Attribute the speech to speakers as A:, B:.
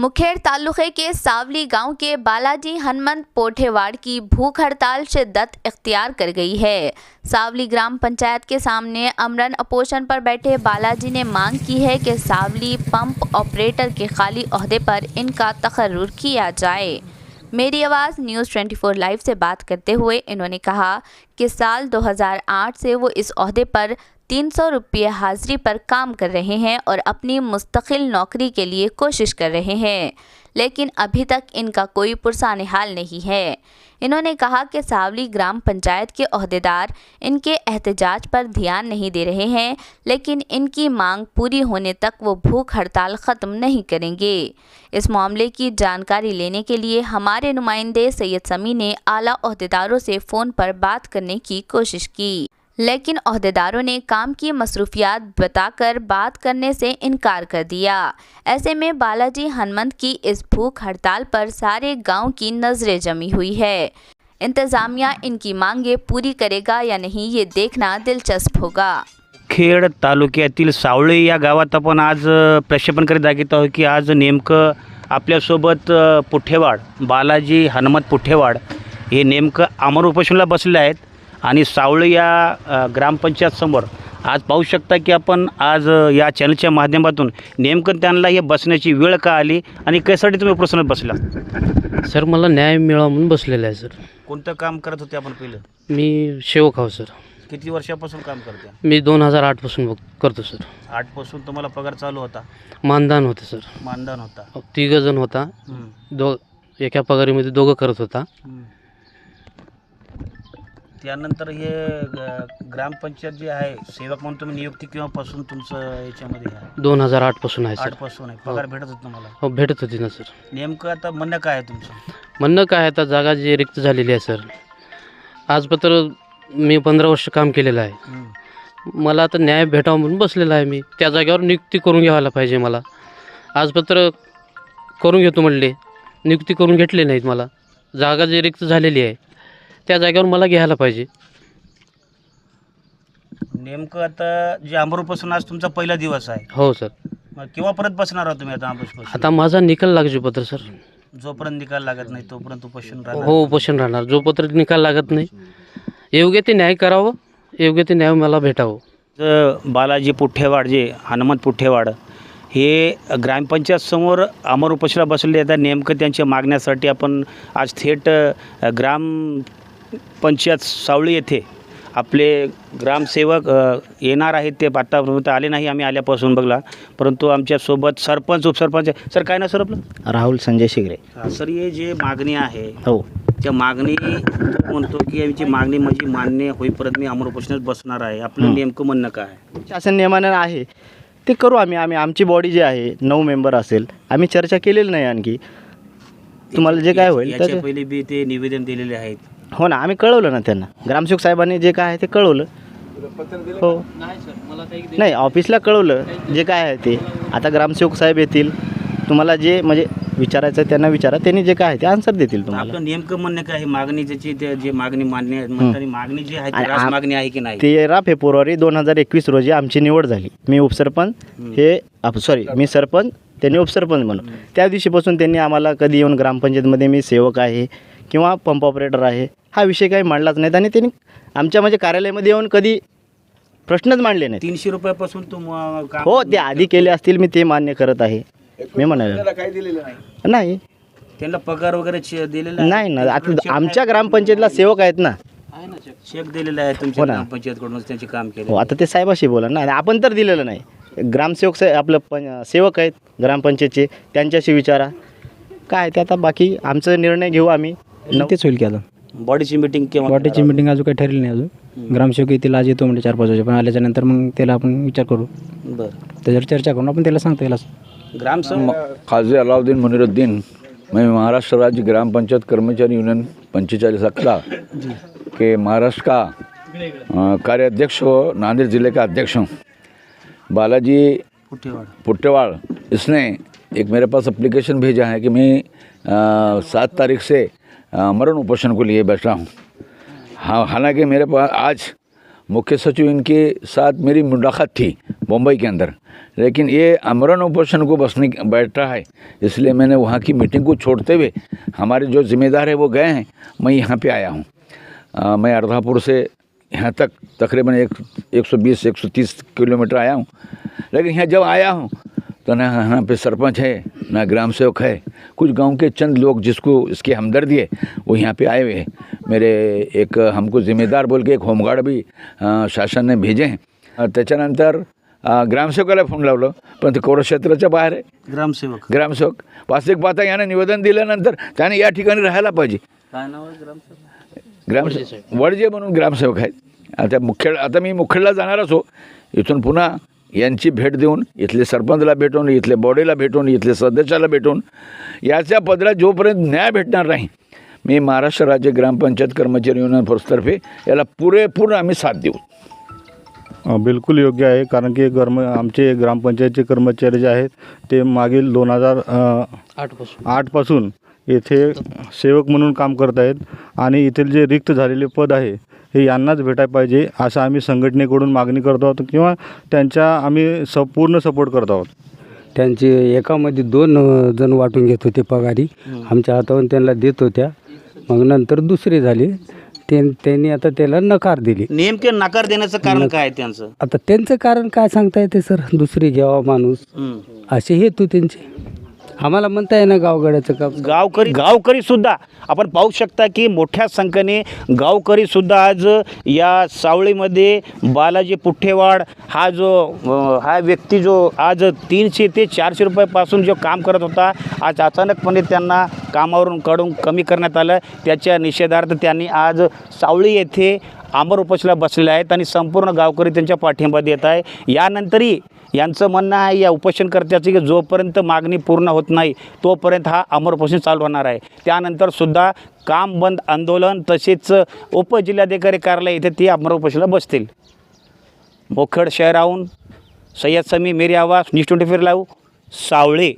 A: मुखेर तालुके के सावली गाँव के बालाजी हनुमंत पोठेवाड़ की भूख हड़ताल शिद्दत इख्तियार कर गई है। सावली ग्राम पंचायत के सामने अमरन अपोषण पर बैठे बालाजी ने मांग की है कि सावली पंप ऑपरेटर के खाली अहदे पर इनका तकर्रुर किया जाए। मेरी आवाज़ न्यूज़ 24 लाइव से बात करते हुए इन्होंने कहा कि साल 2008 से वो इस अहदे पर तीन सौ रुपये हाजिरी पर काम कर रहे हैं और अपनी मुस्तकिल नौकरी के लिए कोशिश कर रहे हैं। लेकिन अभी तक इनका कोई पुरसान हाल नहीं है। इन्होंने कहा कि सावली ग्राम पंचायत के अहदेदार इनके एहतजाज पर ध्यान नहीं दे रहे हैं, लेकिन इनकी मांग पूरी होने तक वो भूख हड़ताल ख़त्म नहीं करेंगे। इस मामले की जानकारी लेने के लिए हमारे नुमाइंदे सैयद समी ने आला अहदेदारों से फ़ोन पर बात करने की कोशिश की। लेकिन अहदेदारों ने काम की मसरूफियात बताकर बात करने से इनकार कर दिया। ऐसे में बालाजी हनुमंत की इस भूख हड़ताल पर सारे गाँव की नज़रें जमी हुई है। इंतज़ामिया इनकी मांगे पूरी करेगा या नहीं ये देखना दिलचस्प होगा।
B: खेड तालुक्यातील सावळे या गावात आपण आज प्रक्षेपण करीत दाखवत आहोत की आज नेमकं आपल्यासोबत अ, पुठेवाड बालाजी हनुमत पुठेवाड हे नेमकं अमर उपोषणला बसले आहेत. आणि सावळे या ग्रामपंचायतसमोर आज पाहू शकता की आपण आज या चॅनलच्या माध्यमातून नेमकं त्यांना हे बसण्याची वेळ का आली आणि कशासाठी तुम्ही प्रश्न बसला?
C: सर मला न्याय मिळावा म्हणून बसलेला आहे सर.
B: कोणतं काम करत होते आपण पहिलं?
C: मी सेवक आहो सर.
B: किती वर्षापासून काम करते?
C: मी दोन हजार आठपासून बघ करतो सर.
B: आठपासून तुम्हाला पगार चालू होता?
C: मानधन होतं सर.
B: मानधन होता.
C: तिघं जण होता.
B: हं.
C: दो एका पगारीमध्ये दोघं करत होता.
B: त्यानंतर हे ग- ग्रामपंचायत जे आहे सेवक म्हणून तुम्ही नियुक्ती केव्हापासून तुमचं याच्यामध्ये आहे?
C: दोन हजार आठपासून आहे सर.
B: आठपासून आहे. पगार भेटत होत तुम्हाला?
C: हो भेटत होती ना सर.
B: नेमकं आता म्हणणं काय आहे तुमचं?
C: म्हणणं काय आहे आता जागा जी रिक्त झालेली आहे सर. आजपत्र मी पंधरा वर्ष काम केलेलं आहे.
B: हं.
C: मला आता न्याय भेटावा म्हणून बसलेला आहे मी. त्या जागेवर नियुक्ती करून घ्यायला पाहिजे मला. आजपत्र करून घेतो म्हणले. नियुक्ती करून घेतली नाहीत मला. जागा जी रिक्त झालेली आहे त्या जागेवर मला घ्यायला पाहिजे.
B: नेमकं आता जे अमरूपासून आज तुमचा पहिला दिवस आहे.
C: हो सर.
B: मग केव्हा परत बसणार आहात तुम्ही आता अमरूपासून
C: आता माझा निकाल लागजो पत्र सर.
B: जोपर्यंत निकाल लागत नाही तोपर्यंत उपोषण राहणार.
C: हो उपोषण राहणार. जो पत्र निकाल लागत नाही योग्य ते न्याय करावं योग्य ते न्याय मला भेटावं.
B: ज- बालाजी पुठ्ठेवाड जे हनुमंत पुठ्ठेवाड हे ग्रामपंचायत समोर अमर उपोषणाला बसले आता नेमकं त्यांच्या मागण्यासाठी आपण आज थेट अ, ग्रामपंचायत सावळी येथे आपले ग्रामसेवक येणार आहेत ते आत्तापर्यंत आले नाही आम्ही आल्यापासून बघला. परंतु आमच्यासोबत सरपंच उपसरपंच सर काय ना सर आपलं?
D: राहुल संजय शिगरे.
B: सर हे जे मागणी आहे
D: हो.
B: त्या मागणी म्हणतो की आमची मागणी माझी मान्य होईपर्यंत मी अमर उपोषणात बसणार आहे. आपलं नेमकं म्हणणं काय?
D: शासन नियमानं आहे. ते करू आम्ही आम्ही आमची बॉडी जी आहे नऊ मेंबर असेल आम्ही चर्चा केलेली नाही आणखी. तुम्हाला जे काय होईल
B: याच्या
D: तर
B: पहिले बी ते निवेदन दिलेले आहेत.
D: हो ना आम्ही कळवलं ना त्यांना. ग्रामसेवक साहेबांनी जे काय आहे ते कळवलं. हो. नाही ऑफिसला कळवलं जे काय आहे ते. आता ग्रामसेवक साहेब येतील. तुम्हाला जे म्हणजे विचारायचं त्यांना विचारा. त्यांनी जे काय आहे ते आन्सर देतील तुम्हाला.
B: आपलं नेमकं म्हणणं काय आहे? मागणी त्याची ते जे मागणी मान्य म्हणताना मागणी जी आहे ती
D: आणि
B: रास
D: आम-
B: मागणी आहे की नाही?
D: तेरा फेब्रुवारी दोन हजार एकवीस रोजी आमची निवड झाली. मी उपसरपंच हे. सॉरी मी सरपंच त्यांनी उपसरपंच म्हणून. त्या दिवशीपासून त्यांनी आम्हाला कधी येऊन ग्रामपंचायतमध्ये मी सेवक आहे किंवा पंप ऑपरेटर आहे हा विषय काही मांडलाच नाहीत. आणि त्यांनी आमच्या म्हणजे कार्यालयामध्ये येऊन कधी प्रश्नच मांडले नाहीत.
B: तीनशे रुपयापासून तुम काम-
D: हो ते आधी केले असतील मी ते मान्य करत आहे. मी म्हणाले. नाही.
B: त्यांना पगार वगैरे दिलेला?
D: नाही ना आता आमच्या ग्रामपंचायतीला सेवक आहेत ना.
B: चेक दिलेला आहे तुमच्या
D: हो ना.
B: ग्रामपंचायतकडून त्यांचे काम केले
D: हो आता ते साहेबाशी बोला ना. आणि आपण तर दिलेलं नाही. ग्रामसेवक साहेब आपलं पण सेवक आहेत ग्रामपंचायतचे. त्यांच्याशी विचारा. काय ते आता? बाकी आमचं निर्णय घेऊ आम्ही.
E: तेच होईल की आता
B: बॉडीची मिटिंग केव्हा
E: वाटेची मिटिंग अजून काही ठरली नाही अजून. ग्रामसेवक येतील आज येतो म्हणजे चार पाच वाजे. पण आल्याच्यानंतर मग त्याला आपण विचार करू.
B: बरं.
E: त्याच्यावर चर्चा करून आपण त्याला सांगतो याला.
B: ग्रामसभा
F: काजी अलाउद्दीन मुनीरुद्दीन मैं महाराष्ट्र राज्य ग्राम पंचायत कर्मचारी यूनियन पंचेचालीस अकड़ा के महाराष्ट्र का अ, कार्याध्यक्ष और नांदेड़ जिले का अध्यक्ष. हूँ बालाजी पुट्टेवाड़ इसने एक मेरे पास एप्लीकेशन भेजा है कि मैं अ, सात तारीख से मरण उपोषण को लिए बैठा हूँ। हाँ हालाँकि मेरे पास आज मुख्य सचिव इनके साथ मेरी मुलाकात थी मुंबई के अंदर, लेकिन ये अमरन उपोषण को बसने बैठ है, इसलिए मैंने वहाँ की मीटिंग को छोड़ते हुए हमारे जो जिम्मेदार है वो गए हैं, मैं यहाँ पे आया हूँ। मैं अर्धापुर से यहाँ तक, तकरीबन एक एक सौ बीस, एक सौ तीस किलोमीटर आया हूँ, लेकिन यहाँ जब आया हूँ तो ना यहाँ पे सरपंच है ना ग्राम सेवक है। कुछ गांव के चंद लोग जिसको इसकी हमदर्दी है वो यहाँ पे आए हुए हैं। मेरे एक हमको जिम्मेदार बोल के एक होमगार्ड भी अ, शासन ने भेजे हैं। त्याच्यानंतर ग्रामसेवकाला फोन लावलं पण ते कोर क्षेत्राच्या बाहेर आहे।
B: ग्रामसेवक
F: ग्रामसेवक वास्तविक पाहता यानं निवेदन दिल्यानंतर त्याने या ठिकाणी राहायला पाहिजे.
B: काय नाव आहे ग्रामसेवक
F: ग्रामसेवक वडजे म्हणून ग्रामसेवक आहेत. आता मुखेड आता मी मुखेडला जाणारच हो इथून पुन्हा यांची भेट देऊन इथले सरपंचला भेटून इथले बॉडीला भेटून इथले सदस्याला भेटून याच्या पदरात जोपर्यंत न्याय भेटणार नाही मी महाराष्ट्र राज्य ग्रामपंचायत कर्मचारी युनियन फोर्सतर्फे याला पुरेपूर आम्ही साथ देऊ.
G: बिलकुल योग्य आहे कारण की कर्म आमचे ग्रामपंचायतचे कर्मचारी जे आहेत ते मागील दोन हजार
C: आठपासून
G: आठपासून येथे सेवक म्हणून काम करत आहेत आणि येथील जे रिक्त झालेले पद आहे हे यांनाच भेटायला पाहिजे असं आम्ही संघटनेकडून मागणी करतो आहोत किंवा त्यांच्या आम्ही स पूर्ण सपोर्ट करत आहोत.
H: त्यांचे एकामध्ये दोन जण वाटून घेत होते पगारी. आमच्या हातावरून त्यांना देत होत्या. मग नंतर दुसरे झाले. ते त्यांनी आता त्याला नकार दिली.
B: नेमके नकार देण्याचं कारण काय आहे त्यांचं?
H: आता त्यांचं कारण काय सांगता येते सर? दुसरी घ्यावा माणूस असे हेतू त्यांचे. आम्हाला म्हणता येईना गावगड्याचं काम.
B: गावकरी गावकरी सुद्धा आपण पाहू शकता की मोठ्या संख्येने गावकरी सुद्धा आज या सावळीमध्ये बालाजी पुठ्ठेवाड हा जो हा व्यक्ती जो आज तीनशे ते चारशे रुपयापासून जो काम करत होता आज अचानकपणे त्यांना कामावरून काढून कमी करण्यात आलं. त्याच्या निषेधार्थ त्यांनी आज सावळी येथे आमर उपोषणाला बसलेले आहेत आणि संपूर्ण गावकरी त्यांच्या पाठिंबा देत आहे. यानंतरही यांचं म्हणणं आहे या उपोषणकर्त्याची की जोपर्यंत मागणी पूर्ण होत नाही तोपर्यंत हा अमर उपोषण चालू होणार आहे. त्यानंतरसुद्धा काम बंद आंदोलन तसेच उपजिल्हाधिकारी कार्यालय इथे ती अमर उपोषणाला बसतील. मोखड शहराहून Sayyad Sami Meri Awaaz news twenty four live Savale.